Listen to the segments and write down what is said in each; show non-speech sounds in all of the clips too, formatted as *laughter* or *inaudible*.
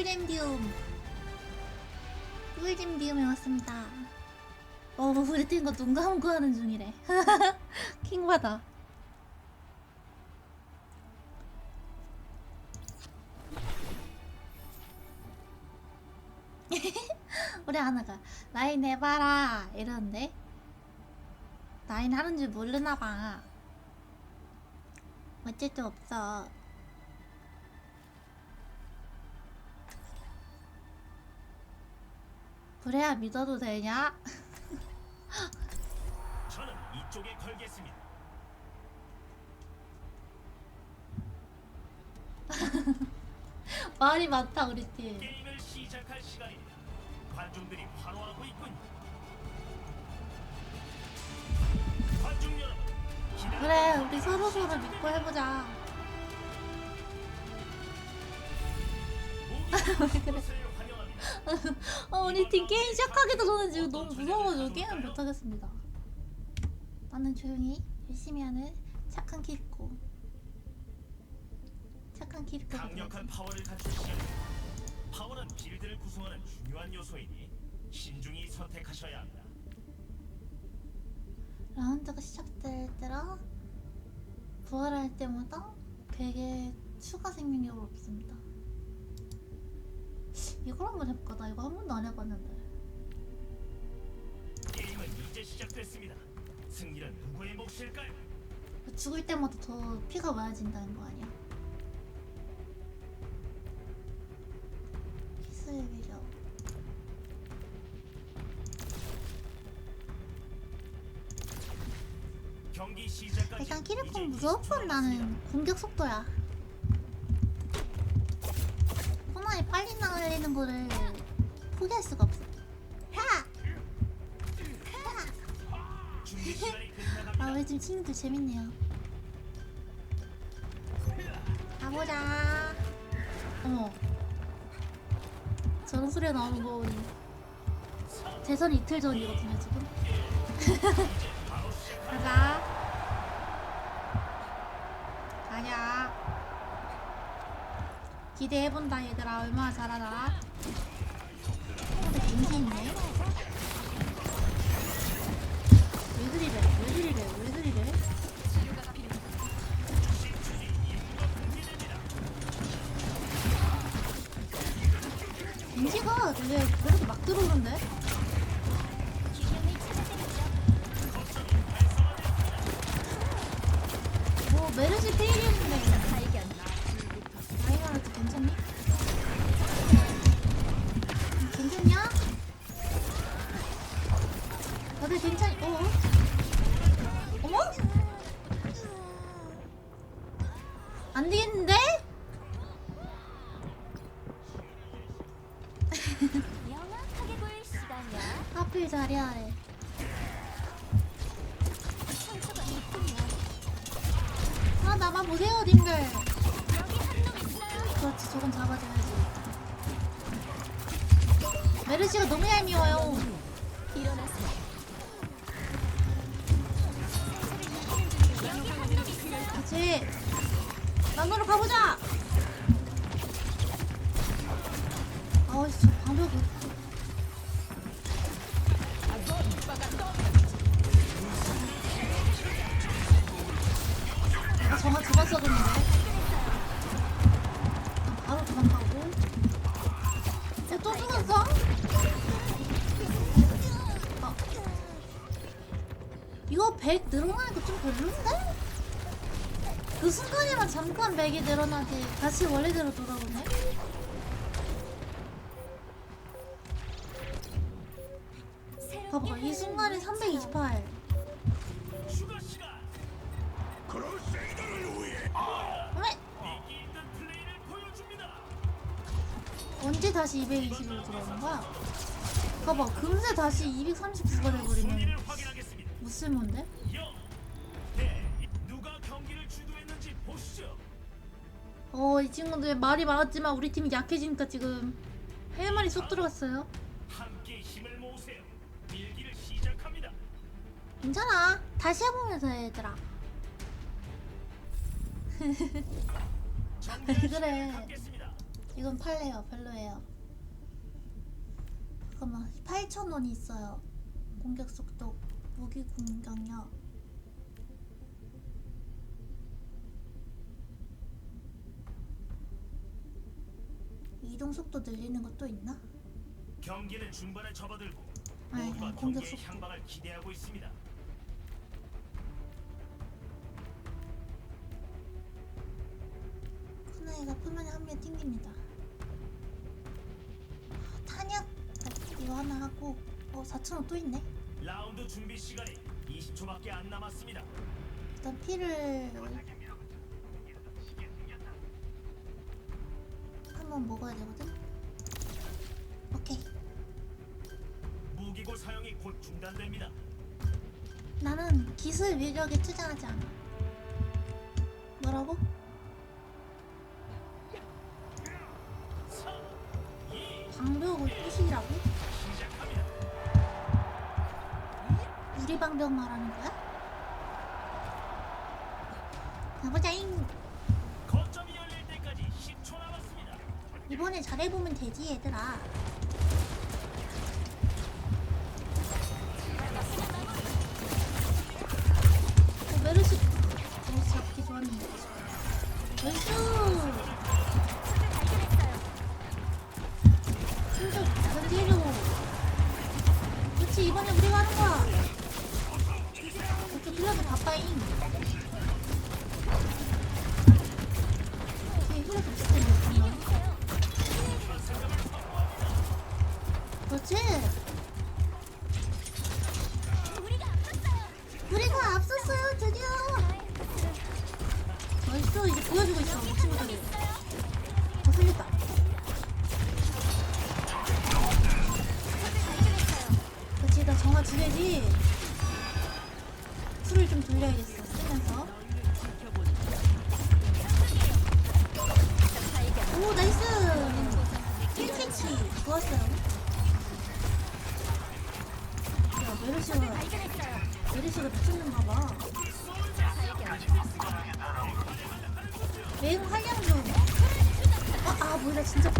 꿀잼디움. 꿀잼디움에 왔습니다. 어 우리 팀거 눈 감고 하는 중이래. *laughs* 킹받아. *laughs* 우리 하나가 라인 해봐라. 이러는데 라인 하는 줄 모르나봐. 어쩔 수 없어 그래야 믿어도 되냐? 저는 이쪽에 걸겠습니다. *laughs* 말이 많다 우리 팀 게임을 시작할 시간입니다. 관중들이 환호하고 있군요. 관중 여러분, 기다려- 그래 우리 서로 서로 믿고 해보자 모두 *laughs* 그것 어 우리 팀 게임 시작하기도 전에 지금 너무 무서워가지고 게임을 못하겠습니다 나는 조용히 열심히 하는 착한 키리코 착한 키리코 강력한 파워를 갖춘 시간입니다. 파워는 빌드를 구성하는 중요한 요소이니 신중히 선택하셔야 합니다. 라운드가 시작될 때라 부활할 때마다 베개 추가 생명력을 얻습니다 이걸 한번 해볼까? 나 이거 한 번도 안 해봤는데 게임은 이제 시작됐습니다. 승리는 누구의 몫일까요? 죽을 때마다 더 피가 많아진다는 거 아니야? 기술 위력 경기 시작까지 일단 키리콘 20초 무조건. 나는 공격 속도야 코너에 빨리 날리는 거를 포기할 수가 없어. 하! 아 우리 지금 친구들 재밌네요. 가보자. 어머. 저런 소리가 나오는 거 우리 대선 이틀 전이거든요 지금 *laughs* 기대해본다 얘들아. 얼마나 잘하나. 근데 genji 있네. 왜 그리래? 왜 그리래? 왜 그리래? genji가? 되게 그래도 막 들어오는데? 뭐 메르시 페일이었 메르시가 너무 얄미워요. 그렇지. 나노로 가보자. 아우씨, 저 방벽. 맥이 늘어나지 다시 원래대로 돌아오네? 봐봐 이 순간에 328 추가 시간. 어메 위기 있는 플레이를 보여줍니다. 언제 다시 220으로 들어오는 거야? 봐봐 금세 다시 239가 돼버리면 확인하겠습니다. 무쓸몬데? 어 이 친구들 말이 많았지만 우리 팀이 약해지니까 지금 할 말이 쏙 들어갔어요 함께 힘을 모으세요. 밀기를 시작합니다. 괜찮아 다시 해보면서 해 얘들아 정리를 *laughs* 그래? 이건 팔래요. 별로예요. 잠깐만 8,000원이 있어요. 공격 속도, 무기 공격력. 이동 속도 늘리는 것도 있나? 경기는 중반에 접어들고 아니, 모두가 아니, 공격 경기의 속도. 향방을 기대하고 있습니다. 큰 아이가 표면에 한 명 튕깁니다. 아, 탄약 이거 하나 하고 어 4,000원 또 있네. 라운드 준비 시간이 20초밖에 안 남았습니다. 일단 피를 한번 먹어야 되거든. 오케이. 무기고 사용이 곧 중단됩니다. 나는 기술 위력에 투자하지 않아. 뭐라고? 되지 얘들아. 좋았어요. 야 메르시가. 메르시가 미쳤는가 봐. 매우 활량 좀. 아, 아 뭐야 진짜.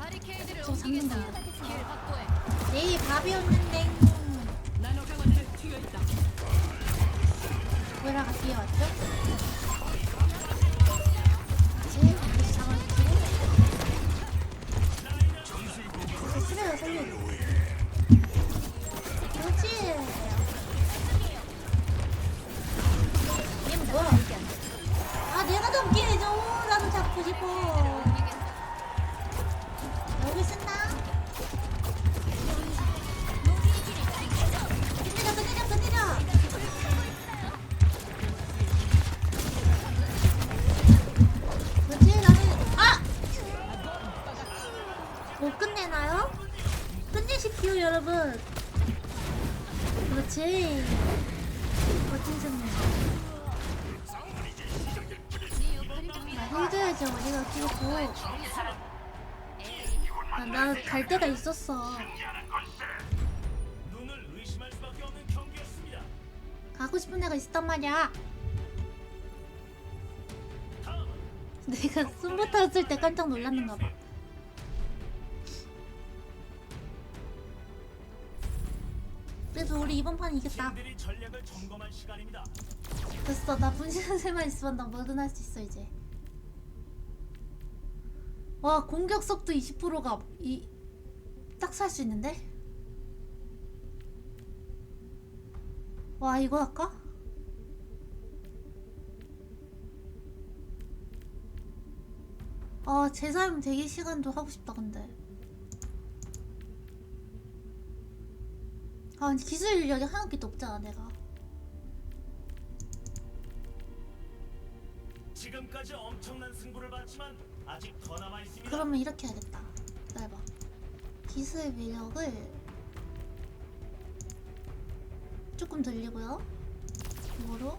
바리케이드를 저 잡는다. 길 확보해. 내일 밥이었는데. 보 나 다음 내가 숨부 탔을 때 깜짝 놀랐는가 봐. 그래도 우리 이번 판 이겼다. 됐어. 나 분신 세만 있으면 나 뭐든 할 수 있어 이제. 와 공격 속도 20%가 이 딱 살 수 있는데? 와 이거 할까? 아 제사용 대기 시간도 하고 싶다 근데. 아 기술 인력이 하나밖에 없잖아 내가. 지금까지 엄청난 승부를 봤지만 아직 더 남아 있습니다. 그러면 이렇게 해야겠다. 기다려봐. 기술 위력을 조금 돌리고요. 이거로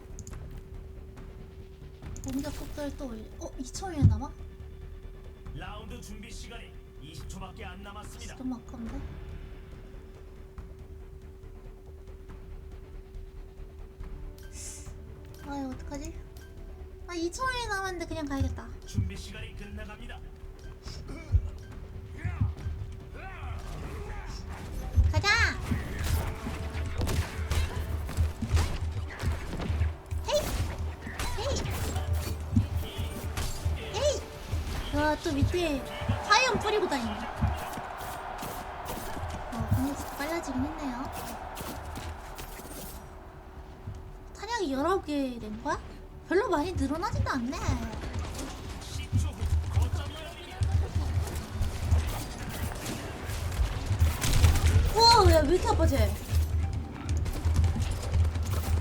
공격 속도를 또 올리. 어, 2천이나 남아? 라운드 준비 시간이 20초밖에 안 남았습니다. 너무 아까운데? 아, 이거 어떡하지? 아, 2천이 남았는데 그냥 가야겠다. 준비 시간이 끝나갑니다. 와, 또 밑에 화염 뿌리고 다니네. 어, 공격수도 빨라지긴 했네요. 탄약이 19개 된 거야? 별로 많이 늘어나지도 않네. 10초 후 거점이 열립니다. 우와, 야, 왜 이렇게 아파, 쟤?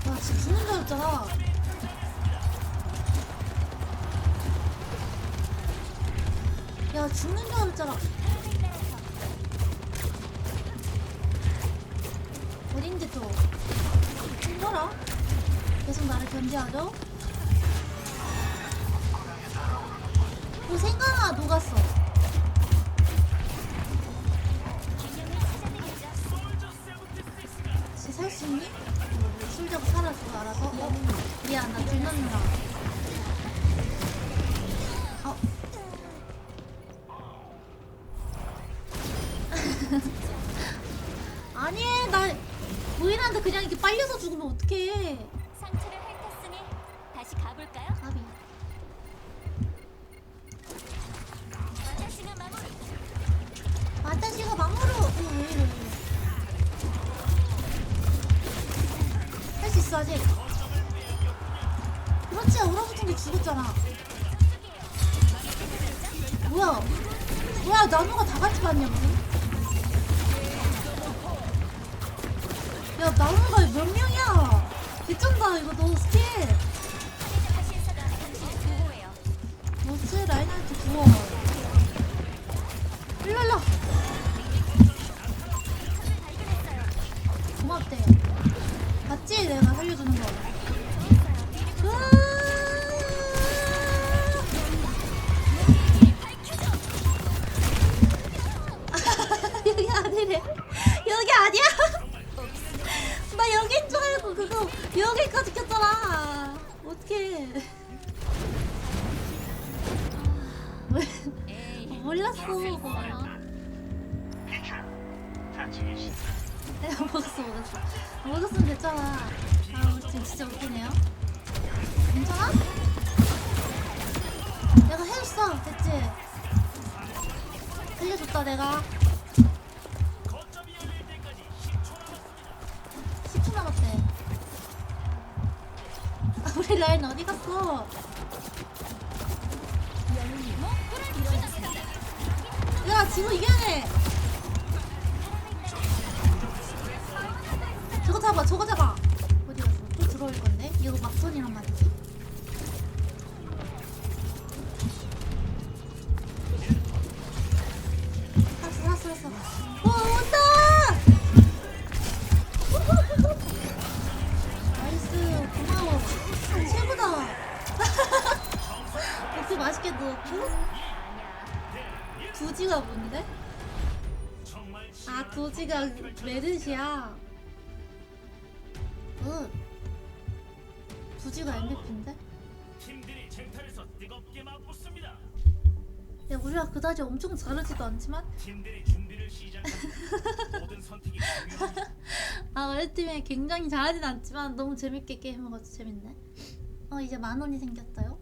와, 진짜 죽는 줄 알았잖아. 야, 죽는 줄 알았잖아. 어딘데 또? 힘들어? 계속 나를 견제하죠? 그렇지, 얼어붙은 게 죽었잖아. 뭐야? 뭐야, 나무가 다 같이 봤냐? 야, 나무가 몇 명이야? 개쩐다, 이거 너 스킬. 뭐지, 라인하이트 구워. 일로, 일로. 고맙대. 봤지? 내가 살려주는 여기까지 켰잖아. 왜? 에이. 몰랐어. 먹었어 먹었어 먹었으면 됐잖아 아 지금 진짜 웃기네요 괜찮아? 내가 해줬어 됐지? 살려줬다 내가 우리 라인 어디 갔어? 야 지금 이겨야 돼. 저거 잡아 저거 잡아. 어디 갔어? 또 들어올 건데? 이거 막선이란 말이지 메르시야 응 두지가 MVP인데? 팀들이 쟁탈에서 뜨겁게 맞붙습니다. 야 우리가 그다지 엄청 잘하지도 않지만 팀들이 준비를 시작합니다. 모든 선택이 중요합니다. *laughs* 아 우리 팀이 굉장히 잘하진 않지만 너무 재밌게 게임해가지고 재밌네 어 이제 만 원이 생겼어요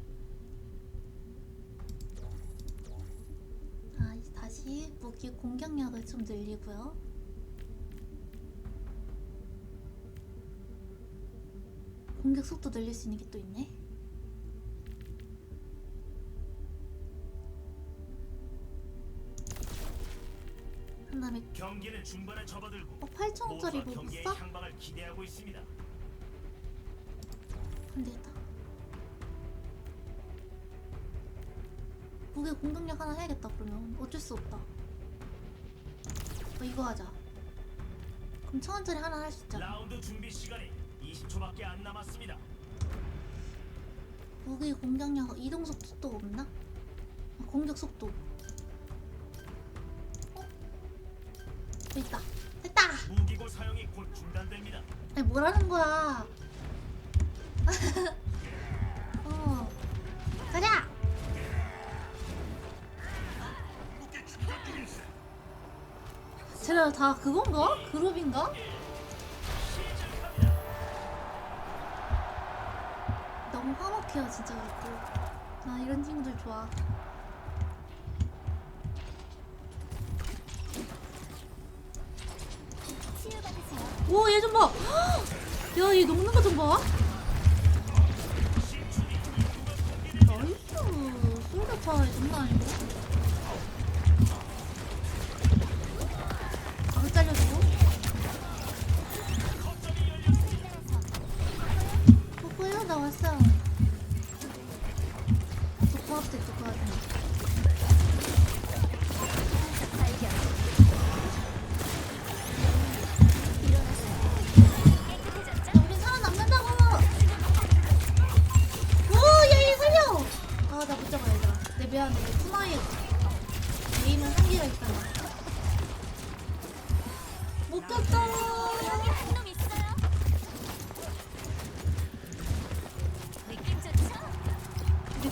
아 이제 다시 무기 공격력을 좀 늘리고요 공격 속도 늘릴 수 있는 게 또 있네 한 다음에 경기는 중반에 접어들고 어 8천원짜리 모두가 뭐 경기의 써? 향방을 기대하고 있습니다. 안 되겠다. 무게 공격력 하나 해야겠다 그러면 어쩔 수 없다. 어, 이거 하자. 그럼 천 원짜리 하나 할 수 있잖아. 라운드 준비 시간이 20초밖에 안 남았습니다. 무게 공격력 이동 속도 또 없나? 아, 공격 속도. 어? 저 있다. 됐다. 무기고 사용이 곧 중단됩니다. 아니 뭐라는 거야? *laughs* 어. 가자. 쟤네 다 그건가? 그룹인가? 착해요 진짜 그리고 나 이런 친구들 좋아. 오 얘 좀봐. *gasps* 야 얘 녹는 거 좀봐. 나이스. 쏠개차 장난 아니고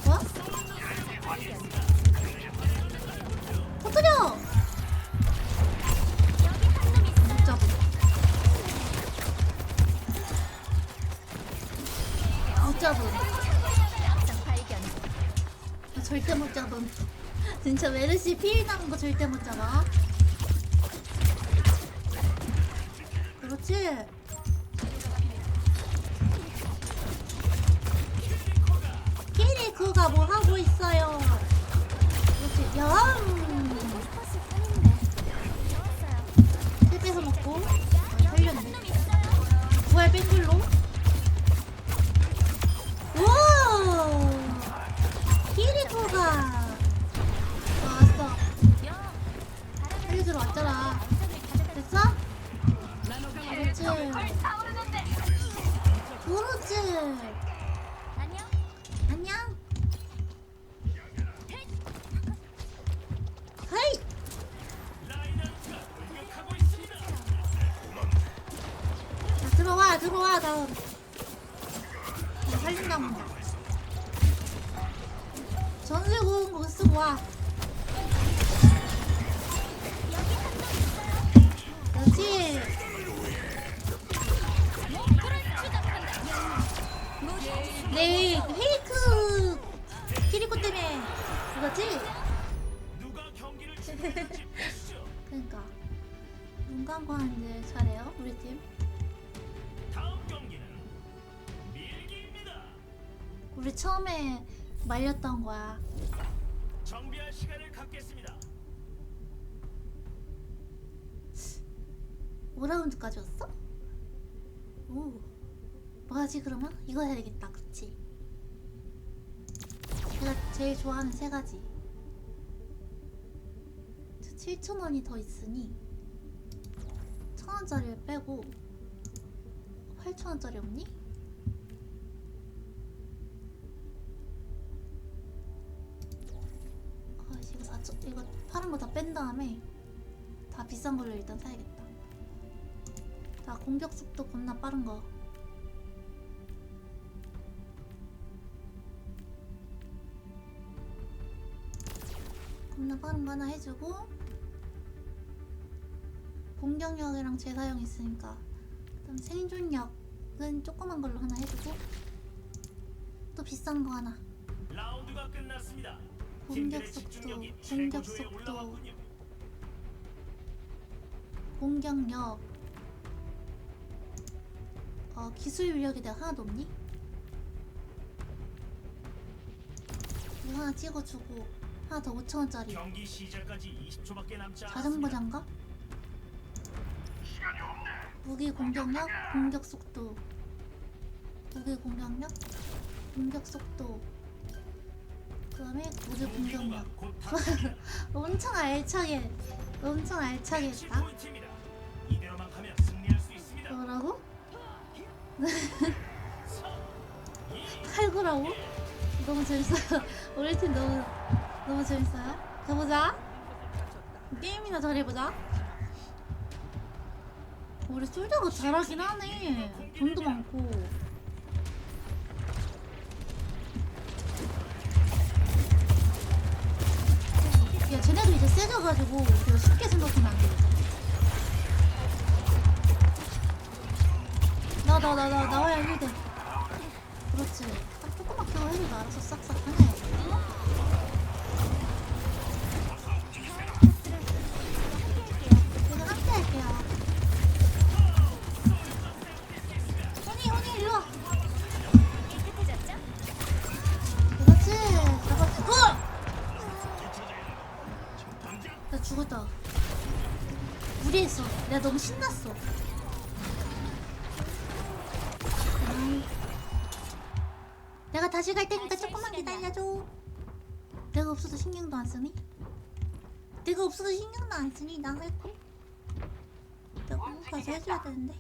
거야? 터뜨려! 못. 잡아. 못. 나 절대 못 잡아. 진짜 메르시 피해 나는 거 절대 못 잡아. 처음에 말렸던 거야. 정비할 시간을 갖겠습니다. 5라운드까지 왔어? 오. 뭐하지 그러면? 이거 해야 되겠다. 그치? 제가 제일 좋아하는 세 가지. 7,000원이 더 있으니 1,000원짜리를 빼고 8,000원짜리 없니? 이거 4천 이거 파란 거 다 뺀 다음에 다 비싼 걸로 일단 사야겠다. 자, 공격 속도 겁나 빠른 거. 겁나 빠른 거 하나 해주고 공격력이랑 재사용 있으니까 그다음 생존력은 조그만 걸로 하나 해주고 또 비싼 거 하나 라운드가 끝났습니다. 공격 속도, 공격 속도. 공격력 어, 기술 위력이 내가 하나도 없니? 이거 하나 찍어주고 하나 더 5천원짜리 경기 시작까지 20초밖에 남지 않았습니다. 자전거 장갑 무기 공격력 공격 속도 무기 공격력 공격 속도 그 다음에 무기 공격력 *laughs* 엄청 알차게 엄청 알차게 했다. 뭐라고? 3, *laughs* 2, 팔구라고? 너무 재밌어요. *laughs* 우리 팀 너무 너무 재밌어요. 가보자. 게임이나 잘해보자. 우리 솔저가 잘하긴 하네. 돈도 많고. 세져가지고 우리가 쉽게 생각하면 안 되겠다. 나, 나, 나, 나, 나와야 힐돼. 그렇지. 딱 조그맣게 해도 알아서 싹싹 하네. 음. 내가 다시 갈 테니까 조금만 기다려줘. 내가 없어도 신경도 안 쓰니? 내가 없어도 신경도 안 쓰니? 나할 거. 내가 가서 해줘야 되는데.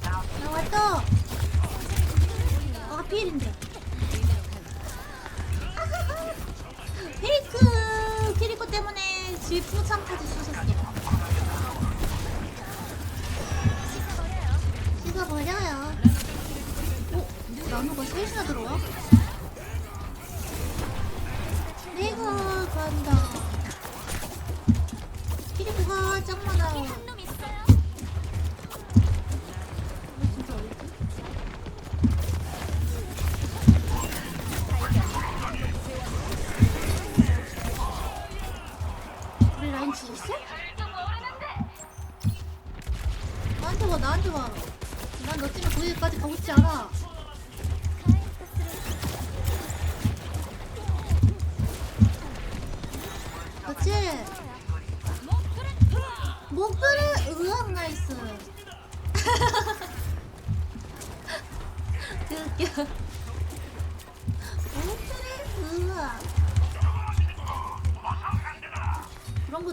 나 왔다. 아 피일인데. 페이크 키리코 때문에 질풍참까지 쏘셨어요. 씻어버려요. 어? 나무가 셋이나 들어와? 내가. 키리코가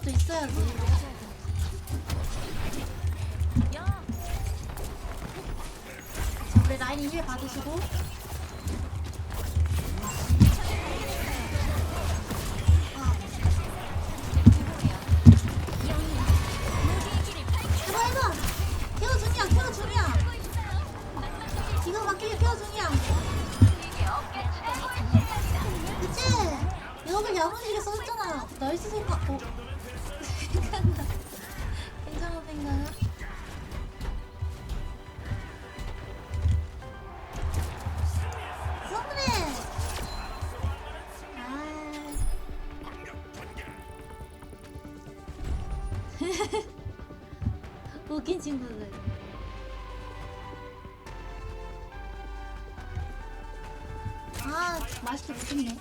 것도 있어야지 우리 라인이 힐 받으시고. *laughs* 웃긴 친구들. 아, 맛있게 먹겠네.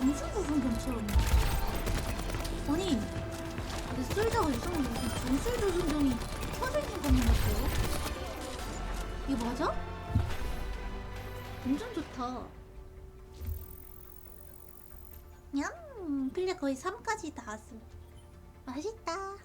엄청 성경처럼. 아니, 근데 솔자가 이상하게 무슨 전술 조준경이 켜져 있는 것만 같아요. 이거 맞아? 완전 좋다. 냠! 플레 거의 3까지 나왔어. 맛있다.